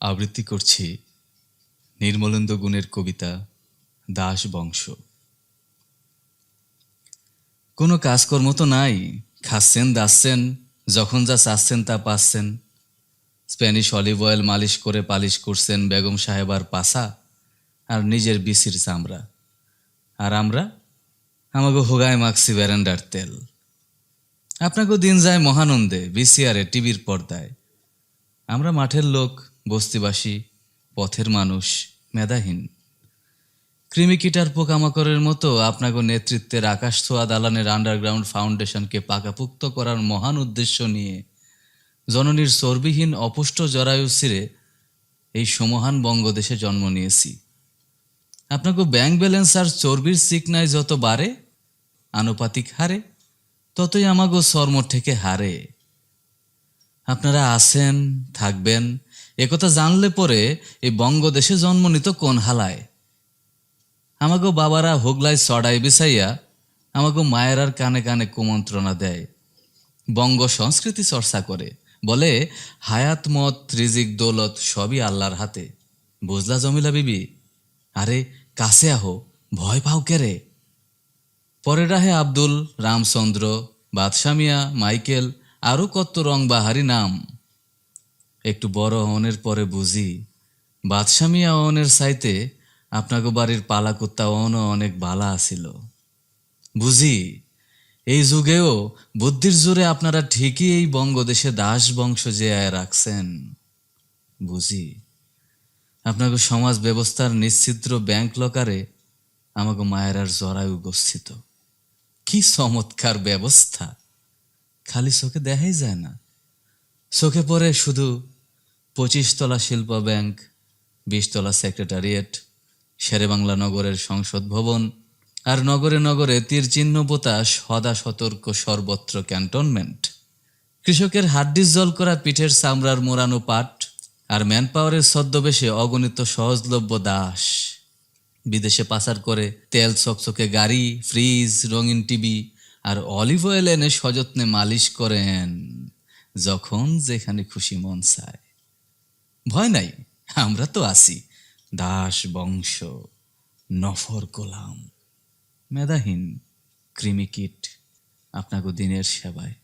আবৃত্তি করছি নির্মলেন্দু গুণের কবিতা দাস বংশ। কোনো কাজকর্ম তো নাই, খাচ্ছেন, দাচ্ছেন, যখন যা চাচ্ছেন তা পাচ্ছেন। স্প্যানিশ অলিভ অয়েল মালিশ করে পালিশ করছেন বেগম সাহেবার পাশা আর নিজের বিসির চামড়া। আর আমরা? আমাকে হোগায় মাখছি ব্যারেন্ডার তেল। আপনাকেও দিন যায় মহানন্দে, বিসিআরে, টিভির পর্দায়। আমরা মাঠের লোক বস্তিবাসী, পথের মানুষ, মেধাহীন। কৃমিকিটার পোকামাকড়ের মতো আপনাকে নেতৃত্বের আকাশ ছোঁয়া দালানের আন্ডারগ্রাউন্ড ফাউন্ডেশনকে পাকাপুক্ত করার মহান উদ্দেশ্য নিয়ে জননীর চর্বিহীন অপুষ্ট জরায়ু সিরে এই সমহান বঙ্গদেশে জন্ম নিয়েছি। আপনাকে ব্যাংক ব্যালেন্স আর চর্বির চিকনায় যত বাড়ে, আনুপাতিক হারে, ততই আমাগো চর্ম থেকে হারে। আপনারা আছেন, থাকবেন একথা জানলে পরে এই বঙ্গদেশে জন্ম নিত কোন হালায়? আমাগো বাবারা হোগলায় চড়াই বিছাইয়া আমাকে মায়েরার কানে কানে কুমন্ত্রণা দেয়। বঙ্গ সংস্কৃতি চর্চা করে, বলে হায়াত, মত, রিজিক, দৌলত সবই আল্লাহর হাতে। বুঝলা জমিলা বিবি? আরে, কাছে আহো, ভয় পাও কেরে পরে রাহে আব্দুল, রামচন্দ্র বাদশামিয়া মাইকেল আরও কত রং বাহারি নাম? একটু বড় অনের পরে বুঝি বাদশামিয়া অনের সাইতে আপনাকে বাড়ির পালা কুত্তা অনও অনেক বালা আছিল। বুঝি, এই যুগেও বুদ্ধির জোরে আপনারা ঠিকই এই বঙ্গদেশে দাস বংশ যে আয় রাখছেন। বুঝি, আপনাকে সমাজ ব্যবস্থার নিশ্চিদ্র ব্যাংক লকারে আমাকে মায়েরার জরায়ু উপস্থিত কি চমৎকার ব্যবস্থা! খালি চোখে দেখাই যায় না। চোখে পড়ে শুধু পঁচিশ তলা শিল্প ব্যাংক, বিশতলা সেক্রেটারিয়েট, শেরেবাংলা নগরের সংসদ ভবন, আর নগরে নগরে তীর চিহ্ন পোতা সদা সতর্ক সর্বত্র ক্যান্টনমেন্ট। কৃষকের হাড্ডিস জল করা পিঠের চামড়ার মোড়ানো পাট আর ম্যান পাওয়ারের ছদ্মবেশে অগণিত সহজলভ্য দাস। বিদেশে পাচার করে তেল চকচকে গাড়ি, ফ্রিজ, রঙিন টিভি আর অলিভ অয়েল এনে সযত্নে মালিশ করেন যখন যেখানে খুশি মন চায়। ভয় নাই, আমরা তো আছি। দাস বংশ, নফর গোলাম। মেধাহীন, কৃমিকিট, আপনাকে দিনের সেবায়।